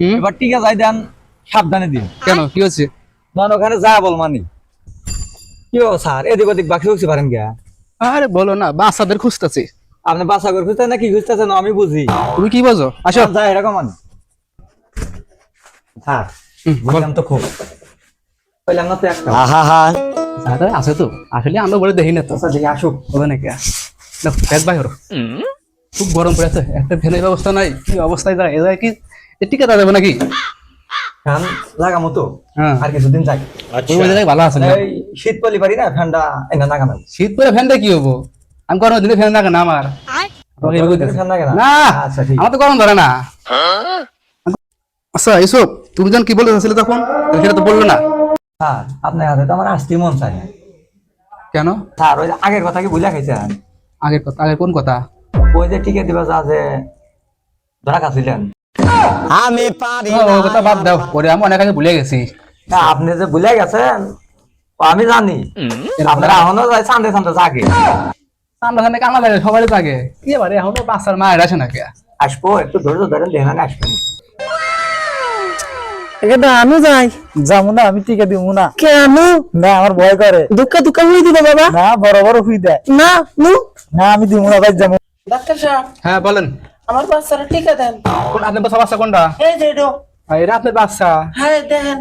এবার টিকা যাই দেন সাবধানে দিন। কেন? কি হচ্ছে ধরেন ওখানে যা বল মানি। কি স্যার এদিক ওদিক বাকি বুঝতে পারেন গা আরে বলো না বাচ্চাদের খুঁজতেছি। আপনি বাসা করে না কি খুঁজতেছেন আমি বুঝি। তুমি কি বোঝো? আসো। যা এরকম মানি। স্যার বললাম তো খুব। বললাম না তো একটা। আরে আছে তো। আসলে আমরা বলে দেখি না তো। আচ্ছা দেখি আসুক হবে নাকি। বাই খুব গরম পড়েছে একটা ফ্যানের ব্যবস্থা নাই। কি অবস্থায় যায়? এ যায় কি? টিকা যাবে নাকি? ফ্যান লাগামো তো হ্যাঁ। আর কিছুদিন যাই জায়গায় ভালো আছে শীত পলি পারি না ফ্যানটা এনে লাগানো শীত পরে ফ্যানটা কি হব? আমি গরম দিনে ফ্যান না আমার। লাগে না? আচ্ছা আমার তো গরম ধরে না। আচ্ছা তুমি যখন কি বলে চাচ্ছিলে তখন? সেটা তো বলল না। স্যার আপনার হাতে তো আমার আসতে মন চাই না। কেন? স্যার ওই আগের কথা কি ভুলে খাইছেন আগের কথা আগের কোন কথা? ওই যে টিকে দিবা যা যে ধরা খাচ্ছিলেন আমি পারি কথা বাদ দাও পরে আমি অনেক আগে ভুলে গেছি। না, আপনি যে ভুলে গেছেন আমি জানি। আপনারা এখনও যায় সান্দে সান্দে জাগে। আমরা এখানে কামা লাগে সবাই থাকে কি এবারে এখনও বাচ্চার মা আসে নাকি? আসব একটু ধৈর্য ধরেন দেখেন আসবেন। আমি যাই। যাব না আমি টিকে দিব না। কেন না আমার ভয় করে। দুঃখ দুঃখ হয়ে দিল বাবা। না বড় বড় হুই দেয়। না নু? না আমি দিব না ভাই যাব। ডাক্তার সাহেব। হ্যাঁ বলেন। আমার বাচ্চারা টিকা দেন। আপনার বাচ্চা বাচ্চা কোনটা? এই যে এটো আর এটা আপনার বাচ্চা। হ্যাঁ দেন।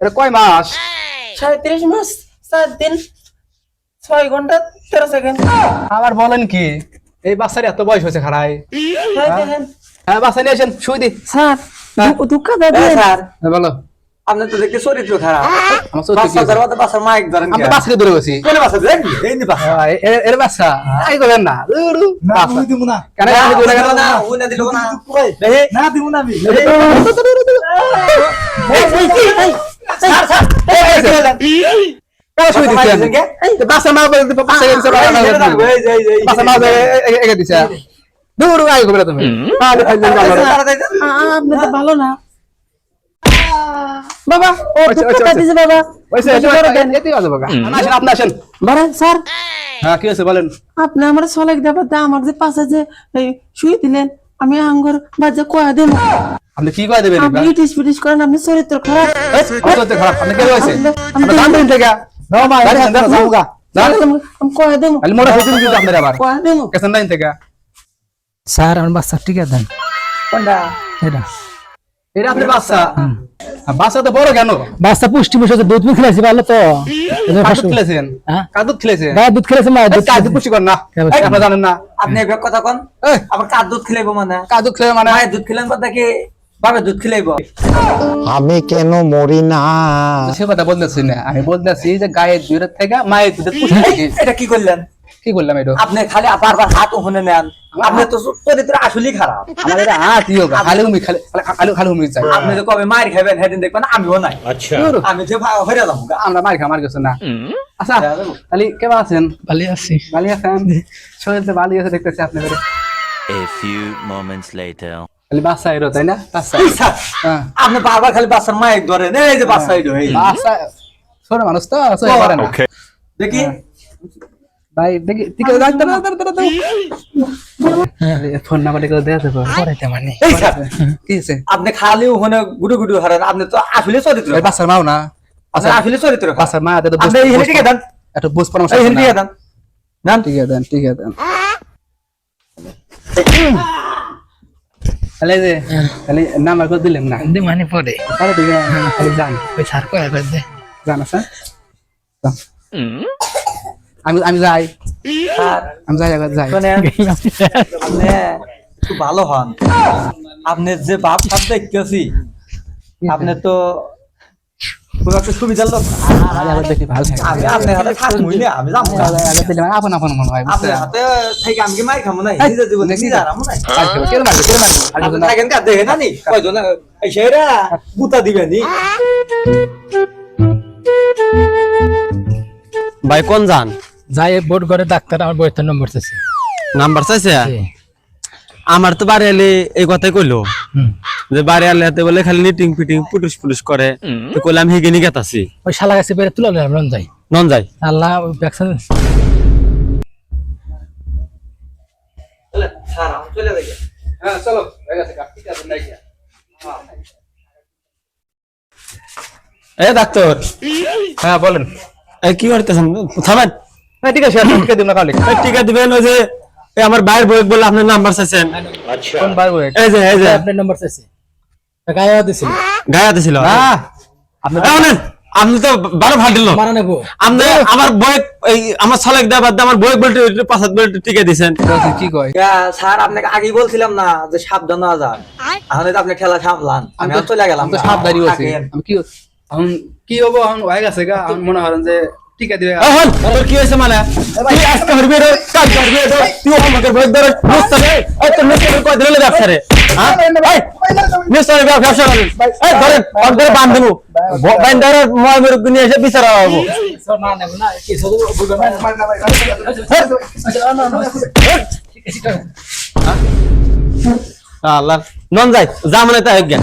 এটা কয় মাস? সাঁত্রিশ মাস সাত দিন ছয় ঘণ্টা তেরো সেকেন্ড। আবার বলেন কি এই বাচ্চার এত বয়স হয়েছে খাড়াই। হ্যাঁ দেখেন হ্যাঁ বাচ্চা নিয়ে আসেন শুই দি। স্যার দুঃখ দাদা স্যার। হ্যাঁ, বলো। আপনি তো দেখতে চরিত্র খারাপ বাচ্চার মাইক ধরেন আমি বাচ্চাকে ধরে গেছি কোন বাচ্চা দেখ এই নি বাচ্চা এর বাচ্চা আই করবেন না ধুর, বাচ্চা। দিব না কেন আমি দিব না না ও না না না দিব না আমি স্যার স্যার কেন শুই মা বলে দিবে, গেছে, মা দিবে। এগে দিছে। দূর আই তুমি। আপনি তো ভালো না বাবা ও ওইসে, দুঃখ ওইসে, দাদি যে বাবা ওইসে, বড় এতেই বাজে বাবা। আসেন, আপনি আসেন। বাবা স্যার। হ্যাঁ, কি হয়েছে বলেন? আপনি আমার সলেক দেবার দা আমার যে পাশে যে শুই দিলেন আমি আঙ্গুর বাজে কয়া দেব। আপনি কি করে দেবেন আপনি ইটিস পিটিস করেন আপনি চরিত্র খারাপ। কত হতে খারাপ? আপনি কে আমি আপনি দাম দিন থেকে। দাও মা দাঁড়িয়ে দাঁড়িয়ে যাব আমি কয়া দেব। খালি মোটা হইতে দিতে আপনার আবার। কয়া দেব। কেসন দাইন থেকে। স্যার আমার বাচ্চা টিকা দেন। কোনটা? এটা। এটা আপনার বাচ্চা। বাচ্চা তো বড় কেন? বাচ্চা পুষ্টি দুধ মুখ খেলেছি ভালো তো। কাদুত খেলেছেন হ্যাঁ? খেলেছেন দুধ দুধ পুষ্টি কর না? জানেন না। আপনি এবার কথা কোন আবার দুধ খেলাইবো মানে? খেলে মানে? দুধ খেলেন কথা কি বাবার দুধ খেলাইবো? আমি কেন মরি না? সে কথা বলতেছি না। আমি বলতেছি যে গায়ের দুধের থেকে মায়ের দুধের পুষ্টি এটা কি করলেন? কি করলাম এটা আপনি খালি বারবার হাত ওখানে নেন। আপনি তো চরিত্র আসলেই খারাপ। আট ইয়ে খালি হুমি খালি খালি খালি হুমি চাই। আপনি তো কবে মার খাবেন সেদিন দেখবেন আমিও নাই। ধুর, আমি যে হয়ে যাব আমরা মার খা মার গেছে না? আচ্ছা খালি কেমন আছেন? ভালো আছি। ভালো আছেন? শরীরতে ভালো আছে দেখতেছি আপনি করে A few moments later. খালি বাচ্চা এরো তাই না? বাচ্চা। হ্যাঁ। আপনি বারবার খালি বাচ্চার মাইক ধরেন। এই যে বাচ্চা এই বাচ্চা ছোট মানুষ তো পারে না। দেখি। ভাই দেখি ঠিক আছে দাঁড়া দাঁড়া দাঁড়া দাঁড়া ফোন নাম্বার করে দেয়া দেবো পড়াইতে মানে। স্যার কি আছে আপনি খালি ওখানে গুডু গুডু হারেন আপনি তো আসলে চরিত্র। ভাই বাচ্চার মাও না। আপনি আসলে চরিত্র। বাচ্চার মা এত আপনি এই হেলে টিকে দেন। একটু বুঝ পরামর্শ হেলে আছে টিকে দেন। ঠিক দেন ঠিক দেন। তাহলে যে তাহলে নাম্বার করে দিলেন না। দে মানে পড়ে তাহলে ঠিক আছে খালি যান। ওই স্যার কয়া করে দে জান আছে আমি আমি যাই। আমি যাই আগে যাই আপনি ভালো হন। আপনি যে বাপ সাপ দেখতেছি আপনি তো খুব একটা সুবিধার লোক। মানে মনে ভাই কোন যান? যাই বোর্ড করে ডাক্তার আমার বইয়ের নম্বর চাইছে। নাম্বার চাইছে? আমার তো বাড়ি এলে এই কথাই কইলো। হুম। যে বাড়ি আলে হাতে বলে খালি নিটিং পিটিং পুটুস পুটুস করে। তো কইলাম হিগিনি গেতাছি। ওই শালা গাছে বেড়ে তুলে নিলাম যাই। নন যাই। আল্লাহ ভ্যাকসিন চলে যাই। হ্যাঁ চলো হয়ে গেছে ঠিক আছে নাই এ ডাক্তার। হ্যাঁ বলেন। এই কি করতেছেন? থামেন। ঠিক আছে টিকা না কালে টিকা দিবেন ওই যে আমার ভাইয়ের বই বলে আপনার নাম্বার চাইছেন। কোন বার বই এই যে এই যে। আপনার নম্বর চাইছে। গায়ে দিছিল। গায়াতে ছিল না। আপনি আপনি তো বারো ভাট দিল মারা নেব। আপনি আমার বই আমার ছলেক দেওয়া বাদ আমার বই বলতে পাঁচাত বলতে টিকা দিছেন কি কয়? স্যার আপনাকে আগেই বলছিলাম না যে সাবধান যান। এখন তো আপনি খেলা সামলান। আমি চলে গেলাম তো সাপ আছি আমি কি এখন কি হব? এখন হয়ে গেছে গা। মনে করেন যে তোর কি হয়েছে মানে? তুই আজকে হরবি রে কাল করবি রে তুই আমাকে বই ধরে বুঝতে এই তো নিশ্চয় কই দিলে ব্যবসা রে হ্যাঁ? এই নিশ্চয় ব্যবসা করেন। এই ধরেন অন করে বান্ধ দেবো বাইন্দারে ময় মুরগ নিয়ে এসে বিচার হব না নেব না কি শুধু বুঝবে না আল্লাহ। নন যাই যা মানে তাই জ্ঞান